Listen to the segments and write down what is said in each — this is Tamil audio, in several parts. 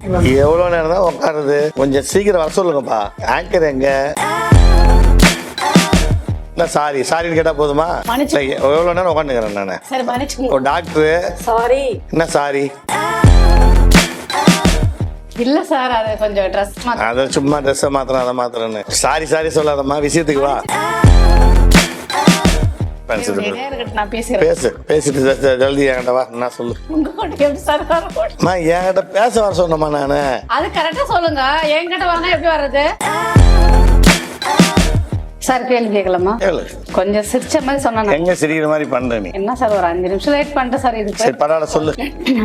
எவ்வளோ நேரம் தான் உட்காருது கொஞ்சம் சீக்கிரம் வர சொல்லுங்கப்பா. ஆங்கர் எங்க? சாரி? சாரின்னு கேட்டால் போதுமா? எவ்வளோ நேரம் உட்காந்துக்கிறேன் நான். ஒரு டாக்டரு சாரி என்ன சாரி? இல்ல சார் அது கொஞ்சம் ட்ரெஸ் அதை சும்மா ட்ரெஸ்ஸை மாத்திரம் அதை மாத்திரன்னு சாரி சாரி சொல்லாதம்மா விஷயத்துக்கு வா. பேசு பேசிட்டு ஜல்தி என்கிட்ட வா நான் சொல்லு? அம்மா என்கிட்ட பேச வர சொன்னம்மா நான். அது கரெக்டா சொல்லுங்க. என்கிட்ட வரனா எப்படி வர்றது? சார் கேள்வி கேட்கலாமா? கொஞ்சம் சிரிச்ச மாதிரி சொன்னா எங்க சிரிக்கிற மாதிரி பண்ற நீ? என்ன சார் ஒரு அஞ்சு நிமிஷம் லேட் பண்ணிட்டேன் சார் சரி பரவாயில்ல சொல்லு.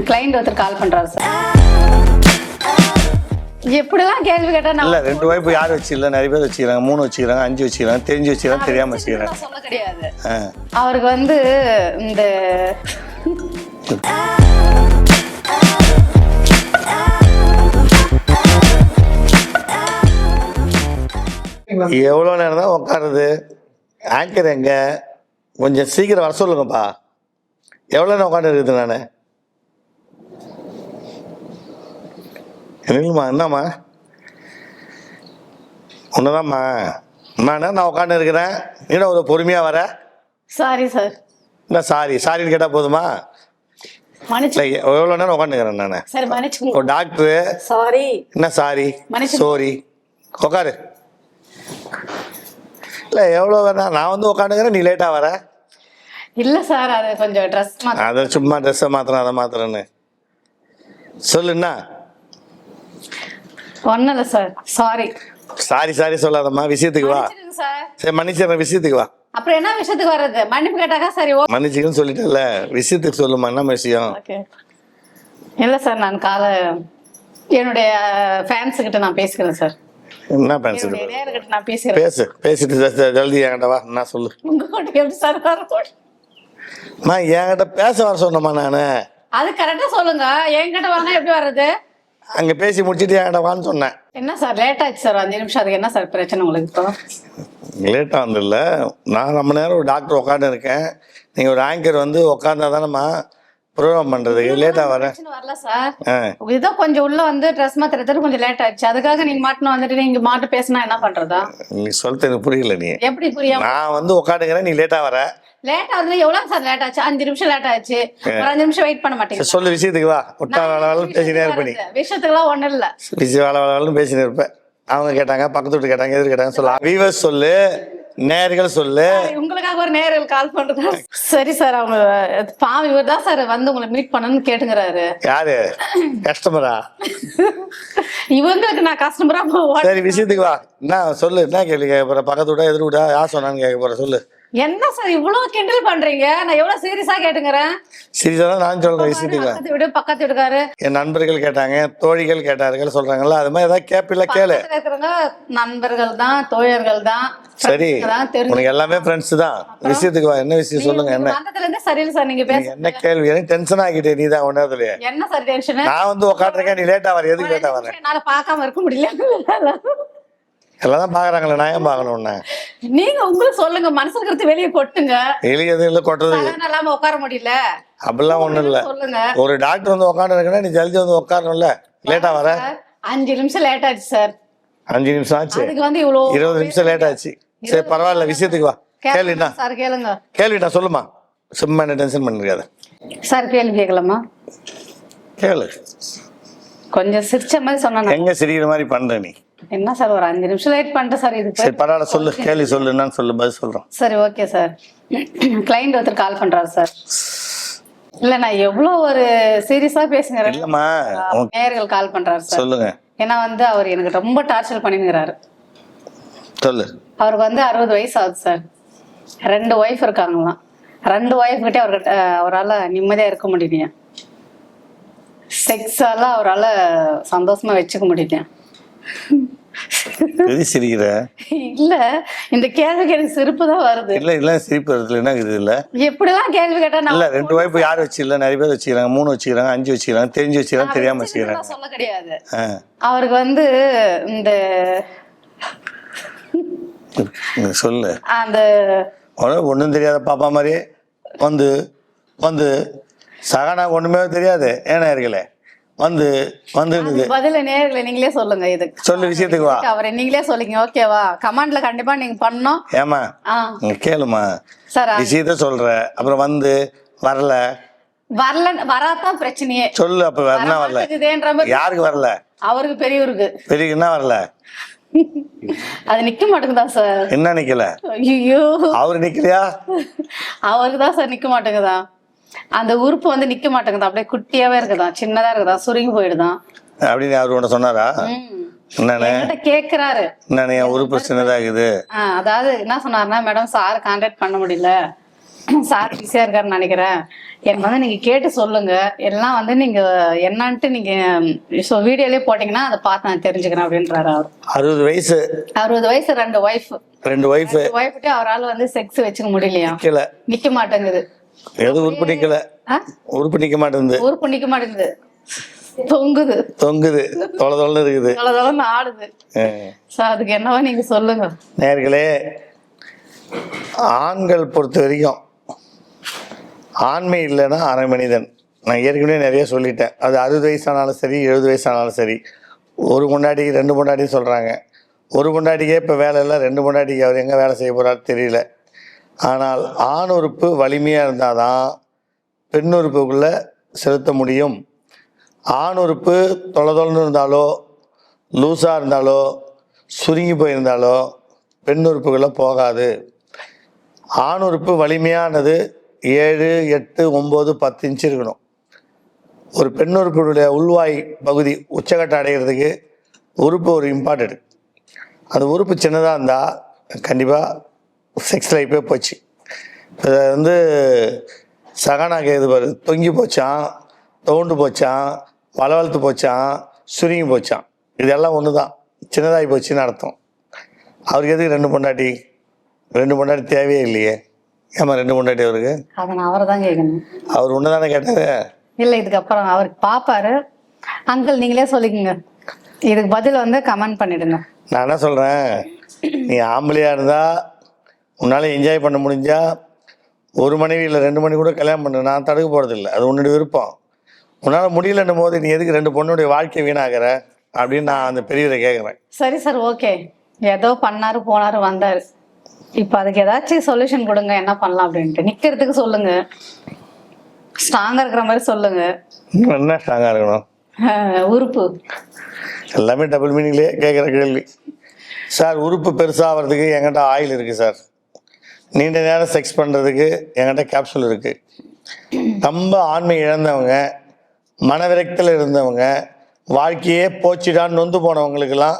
கிளைண்ட் ஒருத்தர் கால் பண்றாரு சார். எப்படிலாம் கேள்வி கேட்டா இல்ல ரெண்டு வாய்ப்பு யார் வச்சுக்கல நிறைய பேர் வச்சுக்கிறாங்க. மூணு வச்சுக்கிறாங்க அஞ்சு வச்சுக்கிறாங்க தெரிஞ்சு வச்சுக்கிறாங்க தெரியாம வச்சுக்கிறாங்க. சொல்ல கிடையாது. அவருக்கு வந்து இந்த எவ்வளோ நேரம் தான் உட்காருது ஆங்கர் எங்க? கொஞ்சம் சீக்கிரம் வர சொல்லுங்கப்பா. எவ்வளோ நேரம் உட்காந்து இருக்குது நான்? இல்லைம்மா என்னம்மா? ஒன்றுதாம்மா என்ன நான் உட்காந்து இருக்கிறேன். என்ன ஒரு பொறுமையாக வர? சாரி சார் என்ன சாரி சாரின்னு கேட்டால் போதுமா? இல்லை எவ்வளோ நேரம் உட்காந்துக்கிறேன் நான்? சரி மன்னிச்சுக்கோங்க ஒரு டாக்டரு சாரி என்ன சாரி சோரி உட்காரு இல்லை எவ்வளோ வேணா நான் வந்து உட்காந்துக்கிறேன் நீ லேட்டாக வர. இல்ல சார் அது கொஞ்சம் ட்ரெஸ் மாத்த அதை சும்மா ட்ரெஸ்ஸை மாத்திரம் அதை மாத்திரன்னு சொல்லுண்ணா ஒன்றும் இல்லை சார் சாரி சாரி சாரி சொல்லாதம்மா. விஷயத்துக்கு வா. சார் சரி மன்னிச்சிடுறேன் விஷயத்துக்கு வா. அப்புறம் என்ன விஷயத்துக்கு வர்றது? மன்னிப்பு கேட்டாக்கா சரி ஓ மன்னிச்சிக்கன்னு சொல்லிட்டேன்ல. விஷயத்துக்கு சொல்லுமா என்ன விஷயம்? ஓகே இல்லை சார் நான் காலை என்னுடைய ஃபேன்ஸ் கிட்ட நான் பேசிக்கிறேன் சார் என்ன பேசுறது என்னுடைய நேர்கிட்ட நான் பேசுகிறேன் பேசு பேசிட்டு ஜல்தி என்கிட்ட வா. நான் சொல்லு. உங்க கூட எப்படி சார் வர முடியும்? அம்மா என்கிட்ட பேச வர சொன்னம்மா நான். அது கரெக்டா சொல்லுங்க. என்கிட்ட வரனா எப்படி வர்றது? அங்கே பேசி முடிச்சிட்டு என்கிட்ட வான்னு சொன்னேன். என்ன சார் லேட் ஆச்சு சார் அஞ்சு நிமிஷம் அதுக்கு என்ன சார் பிரச்சனை உங்களுக்கு இப்போ? லேட்டாக வந்தில்ல நான் ரொம்ப நேரம் ஒரு டாக்டர் உட்காந்து இருக்கேன். நீங்கள் ஒரு ஆங்கர் வந்து உட்காந்தா தானேம்மா ப்ரோக்ராம் பண்ணுறதுக்கு லேட்டாக வரேன் வரல சார். இதோ கொஞ்சம் உள்ள வந்து ட்ரெஸ் மாத்திரத்துக்கு கொஞ்சம் லேட் ஆச்சு அதுக்காக நீங்க மாட்டின வந்துட்டு நீங்க மாட்டு பேசினா என்ன பண்றதா? நீ சொல்றது எனக்கு புரியல நீ. எப்படி புரியாம? நான் வந்து உட்காந்துக்கிறேன் நீ லேட்டாக வர. லேட் ஆகுதுல எவ்வளவு சார் லேட் ஆச்சு? அஞ்சு நிமிஷம் லேட் ஆச்சு. ஒரு அஞ்சு நிமிஷம் வெயிட் பண்ண மாட்டீங்க சொல்லு விஷயத்துக்கு வா. விட்டா வேலை வேலை பேசினே இருப்ப நீ. விஷயத்துக்குலாம் ஒண்ணும் இல்ல. விஷயம் வேலைன்னு பேசினே இருப்பேன் அவங்க கேட்டாங்க பக்கத்து வீட்டு கேட்டாங்க எதிர் கேட்டாங்க சொல்லு. வீவர்ஸ் சொல்லு நேர்கள் சொல்லு. உங்களுக்காக ஒரு நேரில் கால் பண்றது சரி சார் அவங்க பாவம் இவர் தான் சார் வந்து உங்களை மீட் பண்ணணும்னு கேட்டுங்கிறாரு. யாரு? கஸ்டமரா இவங்களுக்கு நான் கஸ்டமரா சரி விஷயத்துக்கு வா. என்ன சொல்லு என்ன கேள்வி கேட்க போற? பக்கத்து விட்டா எதிர் விட்டா யார் சொன்னான்னு கேட்க போற? சொல்லு. என்ன சார் இவ்வளவு கிண்டல் பண்றீங்க? நான் எவ்வளவு சீரியஸா கேட்டுங்கிறேன். சீரியஸா தான் நான் சொல்றேன் விஷயத்துக்கு பக்கத்து வீடு பக்கத்து வீட்டுக்காரு. என் நண்பர்கள் கேட்டாங்க தோழிகள் கேட்டார்கள் சொல்றாங்கல்ல அது மாதிரி ஏதாவது கேப்பில்ல கேளு. இருக்கிறவங்க நண்பர்கள் தான் தோழர்கள் தான் சரி உனக்கு எல்லாமே ஃப்ரெண்ட்ஸ் தான். விஷயத்துக்கு வா என்ன விஷயம் சொல்லுங்க என்ன? வந்ததுல இருந்தே சரியில்லை சார் நீங்க பேச என்ன கேள்வி? எனக்கு டென்ஷன் ஆகிட்டே நீ தான் ஒன்றதுலயே என்ன சார் டென்ஷன் நான் வந்து உட்காந்துருக்கேன் நீ லேட்டா வர எதுக்கு லேட்டா வர? என்னால பார்க்காம இருக்க முடியல. எல்லாம் தான் பாக்குறாங்களே நான் ஏன் பார்க்கணும் உன்னை நீங்க உங்களுக்கு சொல்லுங்க மனசுல இருக்கிறது வெளியே கொட்டுங்க. எதுவும் இல்லை கொட்டுறது இல்லாம உட்கார முடியல. அப்படிலாம் ஒண்ணும் இல்ல. சொல்லுங்க. ஒரு டாக்டர் வந்து உட்காந்து இருக்கா நீ ஜல்தி வந்து உட்காரணும்ல? லேட்டா வர? அஞ்சு நிமிஷம் லேட் ஆச்சு சார். அஞ்சு நிமிஷம் ஆச்சு. அதுக்கு வந்து இவ்வளவு இருபது நிமிஷம் லேட் ஆச்சு. சரி பரவாயில்ல விஷயத்துக்கு வா. கேள்விண்ணா சார் கேளுங்க. கேள்விண்ணா சொல்லுமா. சும்மா என்ன டென்ஷன் பண்ணிருக்காத. சார் கேள்வி கேட்கலாமா? கேளு. கொஞ்சம் சிரிச்ச மாதிரி சொன்னா எங்க சிரிக்கிற மாதிரி பண்ற நீ? என்ன சார் ஒரு அஞ்சு நிமிஷம் லேட் பண்ணிட்டேன் சார் இதுக்கு சரி பரவாயில்ல சொல்லு கேள்வி சொல்லு என்னன்னு சொல்லு பதில் சொல்றோம். சரி ஓகே சார் கிளைண்ட் ஒருத்தர் கால் பண்றாரு சார் இல்ல நான் எவ்வளவு ஒரு சீரியஸா பேசுங்கிறேன் இல்லம்மா நேயர்கள் கால் பண்றாரு சார் சொல்லுங்க. ஏன்னா வந்து அவர் எனக்கு ரொம்ப டார்ச்சர் பண்ணிங்கிறாரு சொல்லு. அவருக்கு வந்து அறுபது வயசு ஆகுது சார் ரெண்டு ஒய்ஃப் இருக்காங்களாம். ரெண்டு ஒய்ஃப் கிட்டே அவர்கிட்ட அவரால் நிம்மதியா இருக்க முடியலையா. செக்ஸால அவரால் சந்தோஷமா வச்சுக்க முடியலையா. எது சிரிக்கிற? இல்ல இந்த கேள்விக்கு எனக்கு சிரிப்பு தான் வருது. இல்ல இல்ல சிரிப்பு வருதுல என்ன இது இல்ல எப்படிலாம் கேள்வி கேட்டா இல்ல ரெண்டு வாய்ப்பு யார் வச்சுக்கல? நிறைய பேர் வச்சுக்கிறாங்க மூணு வச்சுக்கிறாங்க அஞ்சு வச்சுக்கிறாங்க தெரிஞ்சு வச்சுக்கிறாங்க தெரியாம வச்சுக்கிறாங்க. சொல்ல கிடையாது. அவருக்கு வந்து இந்த சொல்லு. அந்த ஒன்றும் தெரியாத பாப்பா மாதிரி வந்து வந்து சகனா ஒண்ணுமே தெரியாது ஏன்னா இருக்கல. வந்து வந்து பதில நேர்ல நீங்களே சொல்லுங்க இதுக்கு சொல்லு விஷயத்துக்கு வா. அவரை நீங்களே சொல்லிங்க ஓகேவா கமாண்ட்ல கண்டிப்பா நீங்க பண்ணணும். ஏமா கேளுமா சார் விஷயத்த சொல்ற அப்புறம் வந்து வரல. வரல வராதான் பிரச்சனையே. சொல்லு அப்ப வரல? மாதிரி யாருக்கு வரல? அவருக்கு பெரியவருக்கு. பெரிய என்ன வரல? அது நிக்க மாட்டேங்குதா சார்? என்ன நிக்கல? ஐயோ அவரு நிக்கலையா? அவருக்கு தான் சார் நிக்க மாட்டேங்குதா? அந்த உறுப்பு வந்து நிக்க மாட்டேங்குதா. அப்படியே குட்டியாவே இருக்குதா? சின்னதா இருக்குதா? சுருங்கி போயிடுதான் அப்படின்னு அவரு உன்ன சொன்னாரா? கேக்குறாரு. என் உறுப்பு சின்னதாகுது? அதாவது என்ன சொன்னாருன்னா மேடம் சார் கான்டாக்ட் பண்ண முடியல. சார் பிஸியா இருக்காருன்னு நினைக்கிறேன். எனக்கு வந்து நீங்க கேட்டு சொல்லுங்க. எல்லாம் வந்து நீங்க என்னன்ட்டு நீங்க ஸோ வீடியோலயே போட்டீங்கன்னா அதை பார்த்து நான் தெரிஞ்சுக்கிறேன் அப்படின்றாரு அவர். அறுபது வயசு. அறுபது வயசு ரெண்டு ஒய்ஃப் ரெண்டு ஒய்ஃபு ஒய்ஃப்ட்டு அவரால் வந்து செக்ஸ் வச்சுக்க முடியலையா? நிக்க மாட்டேங்குது. எது? உறுப்பு நிக்க மாட்டேங்குது. உறுப்பு நிக்க மாட்டேங்குது. தொங்குது. தொங்குது. தொலை தொலைன்னு இருக்குது. தொலைதொலைன்னு ஆடுது. அஹ். ஸோ அதுக்கு என்னவோ நீங்க சொல்லுங்க. நேர்களே ஆண்கள் பொறுத்த வரைக்கும் ஆண்மை இல்லைன்னா அரை மனிதன். நான் ஏற்கனவே நிறைய சொல்லிட்டேன். அது அறுபது வயசானாலும் சரி எழுபது வயசானாலும் சரி. ஒரு முன்னாடி ரெண்டு முன்னாடி சொல்கிறாங்க ஒரு முன்னாடிக்கே இப்போ வேலை இல்லை ரெண்டு முன்னாடிக்கு அவர் எங்கே வேலை செய்ய போகிறாரு தெரியல. ஆனால் ஆண் உறுப்பு வலிமையாக இருந்தால் தான் பெண் உறுப்புக்குள்ளே செலுத்த முடியும். ஆண் உறுப்பு தொலைதொலைன்னு இருந்தாலோ லூஸாக இருந்தாலோ சுருங்கி போயிருந்தாலோ பெண் உறுப்புகளை போகாது. ஆண் உறுப்பு வலிமையானது ஏழு எட்டு ஒம்பது பத்து இன்ச்சு இருக்கணும். ஒரு பெண் உறுப்பினுடைய உள்வாய் பகுதி உச்சக்கட்டம் அடைகிறதுக்கு உறுப்பு ஒரு இம்பார்ட்டன்ட். அந்த உறுப்பு சின்னதாக இருந்தால் கண்டிப்பாக செக்ஸ் லைஃபே போச்சு. இப்போ வந்து சகானா கேது பாரு தொங்கி போச்சான் தோண்டு போச்சான் வளவளத்து போச்சான் சுருங்கி போச்சான் இதெல்லாம் ஒன்று தான் சின்னதாகி போச்சுன்னு அர்த்தம். அவருக்கு எதுக்கு ரெண்டு பொண்டாட்டி? ரெண்டு பொண்டாட்டி தேவையே இல்லையே. ஏமா ரெண்டு பொண்டாட்டி அவருக்கு? அதை நான் அவரை தான் கேட்கணும். அவர் ஒன்று தானே கேட்டாரு? இல்லை இதுக்கப்புறம் அவருக்கு பார்ப்பாரு அங்கிள் நீங்களே சொல்லிக்கோங்க. இதுக்கு பதில் வந்து கமெண்ட் பண்ணிடுங்க. நான் என்ன சொல்கிறேன் நீ ஆம்பளையாக இருந்தால் உன்னால் என்ஜாய் பண்ண முடிஞ்சா ஒரு மனைவி இல்லை ரெண்டு மணி கூட கல்யாணம் பண்ணு. நான் தடுக்க போகிறதில்ல அது உன்னுடைய விருப்பம். உன்னால் முடியலன்னும் போது நீ எதுக்கு ரெண்டு பொண்ணுடைய வாழ்க்கை வீணாகிற? அப்படின்னு நான் அந்த பெரியவரை கேட்குறேன் சரி சார் ஓகே. ஏதோ பண்ணாரு போனாரு வந்தாரு. இப்போ அதுக்கு ஏதாச்சும் சொல்யூஷன் கொடுங்க என்ன பண்ணலாம் அப்படின்ட்டு. நிக்கிறதுக்கு சொல்லுங்க. ஸ்ட்ராங்கா இருக்கிற மாதிரி சொல்லுங்க. என்ன ஸ்ட்ராங்காக இருக்கணும்? உறுப்பு. எல்லாமே டபுள் மீனிங்லேயே கேட்குற கேள்வி. சார் உறுப்பு பெருசாகிறதுக்கு என்கிட்ட ஆயில் இருக்குது சார். நீண்ட நேரம் செக்ஸ் பண்ணுறதுக்கு என்கிட்ட கேப்சூல் இருக்குது ரொம்ப ஆண்மை இழந்தவங்க மனவிரக்தியில் இருந்தவங்க வாழ்க்கையே போச்சுடான்னு நொந்து போனவங்களுக்கெல்லாம்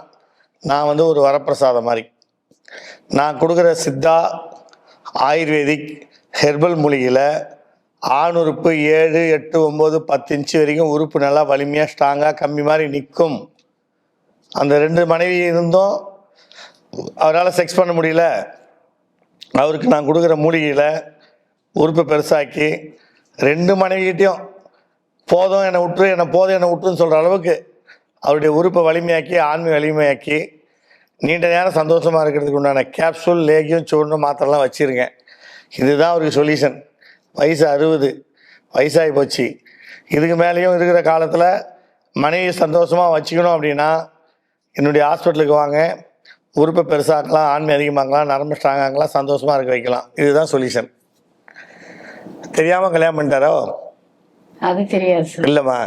நான் வந்து ஒரு வரப்பிரசாதம் மாதிரி. நான் கொடுக்குற சித்தா ஆயுர்வேதிக் ஹெர்பல் மூலிகையில் ஆண் உறுப்பு ஏழு எட்டு ஒம்பது பத்து இன்ச்சு வரைக்கும் உறுப்பு நல்லா வலிமையாக ஸ்ட்ராங்காக கம்மி மாதிரி நிற்கும். அந்த ரெண்டு மனைவி இருந்தும் அவரால் செக்ஸ் பண்ண முடியல. அவருக்கு நான் கொடுக்குற மூலிகையில் உறுப்பை பெருசாக்கி ரெண்டு மனைவிகிட்டையும் போதும் என்னை விட்டுரு என்னை போதும் என்னை விட்டுருன்னு சொல்கிற அளவுக்கு அவருடைய உறுப்பை வலிமையாக்கி ஆண்மை வலிமையாக்கி நீண்ட நேரம் சந்தோஷமாக இருக்கிறதுக்கு உண்டான கேப்சூல் லேகியம் சூர்ணம் மாத்திரலாம் வச்சுருக்கேன் இதுதான் அவருக்கு சொல்யூஷன் வயசு அறுபது வயசாகி போச்சு. இதுக்கு மேலேயும் இருக்கிற காலத்தில் மனைவி சந்தோஷமாக வச்சுக்கணும் அப்படின்னா என்னுடைய ஹாஸ்பிட்டலுக்கு வாங்க உறுப்பை பெருசாக்கலாம் ஆண்மை அதிகமாக்கலாம் நரம்பு ஸ்ட்ராங்காக்கலாம் சந்தோஷமாக இருக்க வைக்கலாம். இதுதான் சொல்யூஷன் தெரியாமல் கல்யாணம் பண்ணிட்டாரோ? அது தெரியாது இல்லைம்மா.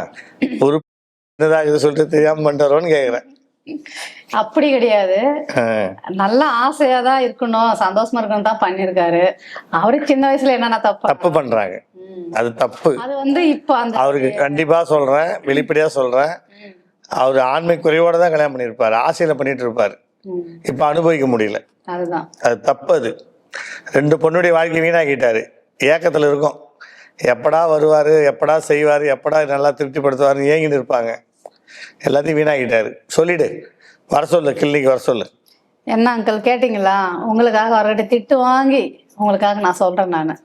உறுப்பு என்னதா இது சொல்லிட்டு தெரியாமல் பண்ணிட்டாரோன்னு கேட்குறேன் அப்படி கிடையாது. நல்ல ஆசையா தான் இருக்கணும் சந்தோஷமா இருக்கணும் தான் பண்ணிருக்காரு அவருக்கு சின்ன வயசுல என்னென்ன தப்பா தப்பு பண்ணுறாங்க அது தப்பு. அது வந்து இப்போ அந்த அவருக்கு கண்டிப்பாக சொல்கிறேன் வெளிப்படையாக சொல்கிறேன் அவர் ஆண்மை குறைவோடு தான் கல்யாணம் பண்ணியிருப்பார் ஆசையில் பண்ணிட்டு இருப்பார். இப்போ அனுபவிக்க முடியல. அதுதான். அது தப்பு அது ரெண்டு பொண்ணுடைய வாழ்க்கை வீணாக்கிட்டாரு. ஏக்கத்தில் இருக்கும். எப்படா வருவார் எப்படா செய்வார் எப்படா நல்லா திருப்திப்படுத்துவார்னு ஏங்கிட்டு இருப்பாங்க. எல்லாத்தையும் வீணாக்கிட்டாரு. சொல்லிடு. வர சொல்லு கிளினிக் வர சொல்லு. என்ன அங்கிள் கேட்டிங்களா? உங்களுக்காக அவர்கிட்ட திட்டு வாங்கி உங்களுக்காக நான் சொல்றேன் நானு.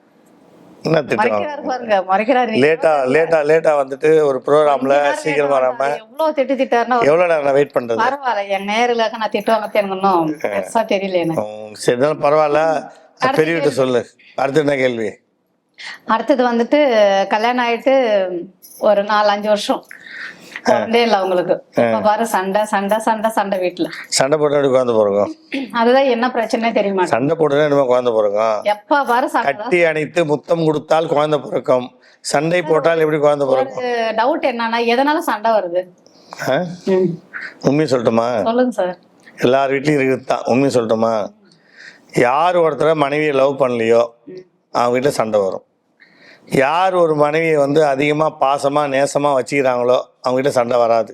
என்ன திட்டம் மறைக்கிறாரு பாருங்க மறைக்கிறாரு லேட்டா லேட்டா லேட்டா வந்துட்டு ஒரு ப்ரோக்ராம்ல சீக்கிரம் வராம எவ்வளவு திட்டு திட்டாருன்னா எவ்வளோ நேரம் வெயிட் பண்றது? பரவாயில்ல என் நேருக்காக நான் திட்டுவாங்க பெருசா தெரியல எனக்கு. சரி பரவாயில்ல. பெரியவிட்ட சொல்லு. அடுத்து என்ன கேள்வி? அடுத்தது வந்துட்டு கல்யாணம் ஆயிட்டு ஒரு நாலு அஞ்சு வருஷம். குழந்தையே இல்ல அவங்களுக்கு. இப்ப பாரு சண்டை சண்டை சண்டை சண்டை வீட்டுல சண்டை போட்டு எப்படி குழந்தை பிறக்கும் அதுதான் என்ன பிரச்சனை தெரிய மாட்டேன் சண்டை போட்டுனா இனிமே குழந்தை பிறக்கும் எப்ப பாரு. கட்டி அணைத்து முத்தம் கொடுத்தால் குழந்தை பிறக்கும். சண்டை போட்டால் எப்படி குழந்தை பிறக்கும்? டவுட் என்னன்னா எதனால சண்டை வருது. உண்மையை சொல்லட்டுமா? சொல்லுங்க சார் எல்லார் வீட்லையும் இருக்குது தான் உண்மையை சொல்லட்டுமா? யார் ஒருத்தரை மனைவியை லவ் பண்ணலையோ அவங்க வீட்டில் சண்டை வரும். யார் ஒரு மனைவியை வந்து அதிகமாக பாசமாக நேசமாக வச்சுக்கிறாங்களோ அவங்க வீட்டில் சண்டை வராது.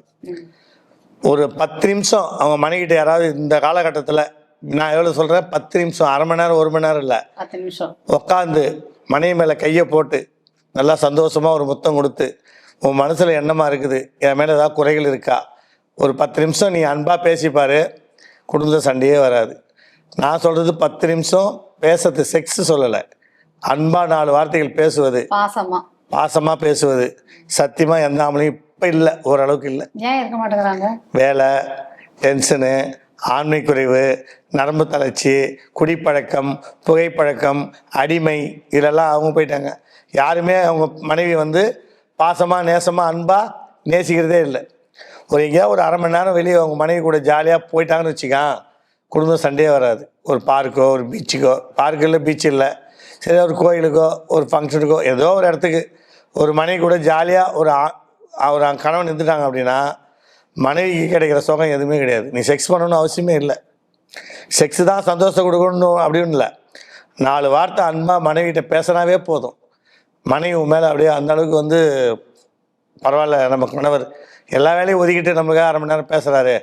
ஒரு பத்து நிமிஷம் அவங்க மனைவிட்ட யாராவது இந்த காலகட்டத்தில் நான் எவ்வளோ சொல்கிறேன் பத்து நிமிஷம் அரை மணி நேரம் ஒரு மணி நேரம் இல்லை. பத்து நிமிஷம். உட்காந்து மனைவி மேலே கையை போட்டு நல்லா சந்தோஷமாக ஒரு முத்தம் கொடுத்து உன் மனசில் என்னமா இருக்குது? என் மேலே ஏதாவது குறைகள் இருக்கா? ஒரு பத்து நிமிஷம் நீ அன்பாக பேசிப்பாரு குடும்ப சண்டையே வராது. நான் சொல்கிறது பத்து நிமிஷம் பேசுறது செக்ஸ் சொல்லலை. அன்பாக நாலு வார்த்தைகள் பேசுவது. பாசமா. பாசமாக பேசுவது. சத்தியமாக எந்த ஆம்பளையும் இப்போ இல்லை ஓரளவுக்கு இல்லை. ஏன் இருக்க மாட்டேங்கிறாங்க? வேலை டென்ஷனு ஆண்மை குறைவு நரம்பு தளர்ச்சி குடிப்பழக்கம் புகைப்பழக்கம் அடிமை இதெல்லாம் அவங்க போயிட்டாங்க. யாருமே அவங்க மனைவி வந்து பாசமாக நேசமாக அன்பாக நேசிக்கிறதே இல்லை. ஒரு எங்கேயாவது ஒரு அரை மணி நேரம் வெளியே அவங்க மனைவி கூட ஜாலியாக போயிட்டாங்கன்னு வச்சுக்கான் குடும்பம் சண்டையே வராது. ஒரு பார்க்கோ ஒரு பீச்சுக்கோ பார்க் இல்லை பீச் இல்லை. சரி ஒரு கோயிலுக்கோ ஒரு ஃபங்க்ஷனுக்கோ ஏதோ ஒரு இடத்துக்கு. ஒரு மனைவி கூட ஜாலியாக ஒரு அவர் ஒரு கணவன் இருந்துட்டாங்க அப்படின்னா மனைவிக்கு கிடைக்கிற சுகம் எதுவுமே கிடையாது. நீ செக்ஸ் பண்ணணும்னு அவசியமே இல்லை. செக்ஸ் தான் சந்தோஷம் கொடுக்கணும் அப்படின்னு இல்லை. நாலு வார்த்தை அன்பாக மனைவிகிட்ட பேசினாவே போதும். மனைவி உன் மேலே அப்படியே அந்த அளவுக்கு வந்து பரவாயில்ல நம்ம கணவர் எல்லா வேலையும் ஒதுக்கிட்டு நமக்கு அரை மணி நேரம் பேசுகிறாரு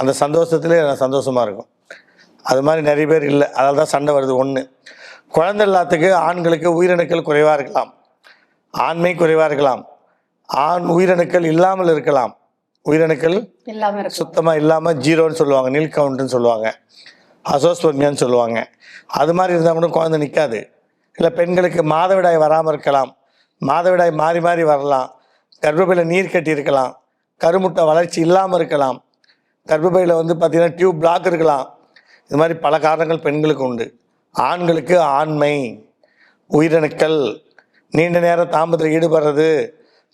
அந்த சந்தோஷத்துலேயே சந்தோஷமாக இருக்கும். அது மாதிரி நிறைய பேர் இல்லை. அதால் தான் சண்டை வருது ஒன்று குழந்தை இல்லாததுக்கு ஆண்களுக்கு உயிரணுக்கள் குறைவாக இருக்கலாம் ஆண்மை குறைவாக இருக்கலாம் ஆண் உயிரணுக்கள் இல்லாமல் இருக்கலாம். உயிரணுக்கள் இல்லாம இருக்கு சுத்தமாக இல்லாமல் ஜீரோன்னு சொல்லுவாங்க நில் கவுண்ட்னு சொல்லுவாங்க. அசோஸ்பர்மியான்னு சொல்லுவாங்க. அது மாதிரி இருந்தால் கூட குழந்தை நிற்காது இல்லை பெண்களுக்கு மாதவிடாய் வராமல் இருக்கலாம். மாதவிடாய் மாறி மாறி வரலாம். கர்ப்பப்பையில் நீர் கட்டி இருக்கலாம். கருமுட்டை வளர்ச்சி இல்லாமல் இருக்கலாம். கர்ப்பப்பையில் வந்து பார்த்திங்கன்னா டியூப் பிளாக் இருக்கலாம். இது மாதிரி பல காரணங்கள் பெண்களுக்கு உண்டு. ஆண்களுக்கு ஆண்மை உயிரணுக்கள் நீண்ட நேரம் தாம்பத்தில் ஈடுபடுறது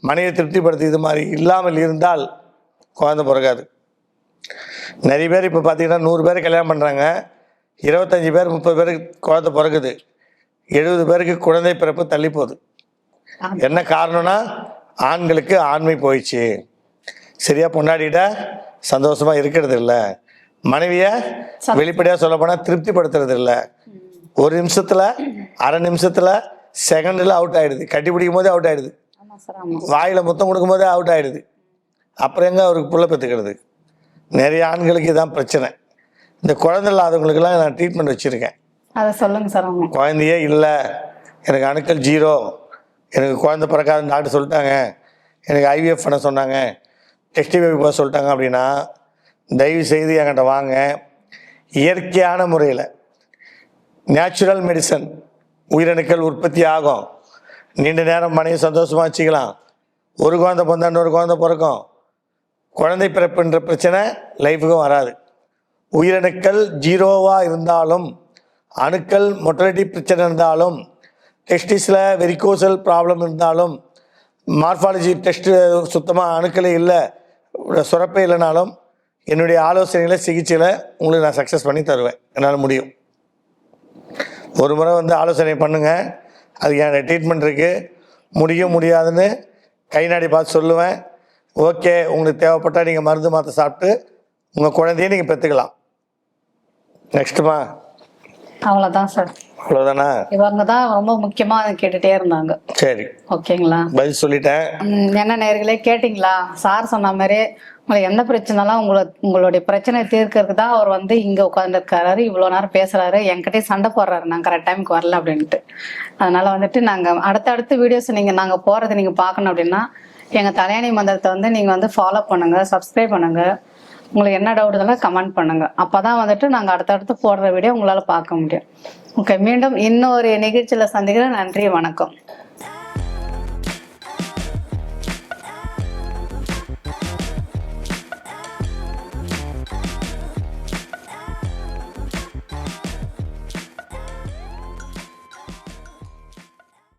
மனையை திருப்திப்படுத்தி இது மாதிரி இல்லாமல் இருந்தால் குழந்தை பிறக்காது நிறைய பேர் இப்போ பார்த்தீங்கன்னா நூறு பேர் கல்யாணம் பண்ணுறாங்க இருபத்தஞ்சி பேர் முப்பது பேருக்கு குழந்தை பிறக்குது எழுபது பேருக்கு குழந்தை பிறப்பு தள்ளி போகுது. என்ன காரணம்னா ஆண்களுக்கு ஆண்மை போயிடுச்சு. சரியா பொண்டாடிட்ட சந்தோஷமா இருக்கிறது இல்லை. மனைவிய வெளிப்படையாக சொல்ல போனால் திருப்திப்படுத்துறது இல்லை. ஒரு நிமிஷத்துல அரை நிமிஷத்துல செகண்டில் அவுட் ஆயிடுது. கட்டி பிடிக்கும் போதே அவுட் ஆமா வாயில முத்தம் கொடுக்கும் போதே அவுட் ஆயிடுது. அப்புறம் எங்க அவருக்கு புள்ள பெற்றுக்கிறது நிறைய ஆண்களுக்கு இதான் பிரச்சனை. இந்த குழந்தை இல்லாதவங்களுக்கெல்லாம் நான் ட்ரீட்மெண்ட் வச்சுருக்கேன். அதை சொல்லுங்க சார் குழந்தையே இல்லை. எனக்கு அணுக்கள் ஜீரோ எனக்கு குழந்தை பிறக்காதுன்னு டாக்டர் சொல்லிட்டாங்க. எனக்கு ஐவிஎஃப் பண்ண சொன்னாங்க. டெஸ்டி பேபி போக சொல்லிட்டாங்க அப்படின்னா தயவு செய்து என்கிட்ட வாங்க. இயற்கையான முறையில். நேச்சுரல் மெடிசன் உயிரணுக்கள் உற்பத்தி ஆகும். நீண்ட நேரம் மனைவி சந்தோஷமாக வச்சுக்கலாம். ஒரு குழந்தை பிறந்தா இன்னொரு குழந்தை பிறக்கும். குழந்தை பிறப்புன்ற பிரச்சனை லைஃபுக்கும் வராது. உயிரணுக்கள் ஜீரோவாக இருந்தாலும் அணுக்கள் மொட்டலிட்டி பிரச்சனை இருந்தாலும் டெஸ்டிஸில் வெரிகோசல் ப்ராப்ளம் இருந்தாலும் மார்ஃபாலஜி டெஸ்ட்டு சுத்தமாக அணுக்களே இல்லை சுரப்பே இல்லைனாலும் என்னுடைய ஆலோசனைகளை சிகிச்சையில் உங்களுக்கு நான் சக்ஸஸ் பண்ணி தருவேன். என்னால் முடியும். ஒரு முறை வந்து ஆலோசனை பண்ணுங்கள் அதுக்கு என் ட்ரீட்மெண்ட் இருக்குது முடியும் முடியாதுன்னு கை நாடி பார்த்து சொல்லுவேன். ஓகே உங்களுக்கு தேவைப்பட்டால் நீங்கள் மருந்து மாற்ற சாப்பிட்டு உங்கள் குழந்தைய நீங்கள் பெற்றுக்கலாம் நெக்ஸ்ட்டுமா அவ்வளோதான் சார் இவங்க தான் ரொம்ப முக்கியமா கேட்டுட்டே இருந்தாங்க. சரி. ஓகேங்களா? பதில் சொல்லிட்டேன். என்ன நேர்களே கேட்டிங்களா? சார் சொன்ன மாதிரி உங்களுக்கு எந்த பிரச்சனைலாம் உங்களை உங்களுடைய பிரச்சனை தீர்க்கறதுக்கு தான் அவர் வந்து இங்க உட்காந்துருக்காரு இவ்வளோ நேரம் பேசுறாரு என்கிட்டயே சண்டை போடுறாரு நான் கரெக்ட் டைமுக்கு வரல அப்படின்ட்டு. அதனால வந்துட்டு நாங்க அடுத்தடுத்த வீடியோஸ் நீங்க நாங்க போறது நீங்க பார்க்கணும் அப்படின்னா எங்க தலையணை மந்திரத்தை வந்து நீங்க வந்து ஃபாலோ பண்ணுங்க சப்ஸ்கிரைப் பண்ணுங்க. உங்களுக்கு என்ன டவுட் இருந்தாலும் கமெண்ட் பண்ணுங்க. அப்பதான் வந்துட்டு நாங்கள் அடுத்தடுத்து போடுற வீடியோ உங்களால் பார்க்க முடியும். ஓகே மீண்டும் இன்னொரு நிகழ்ச்சியில் சந்திக்கிறேன். நன்றி வணக்கம்.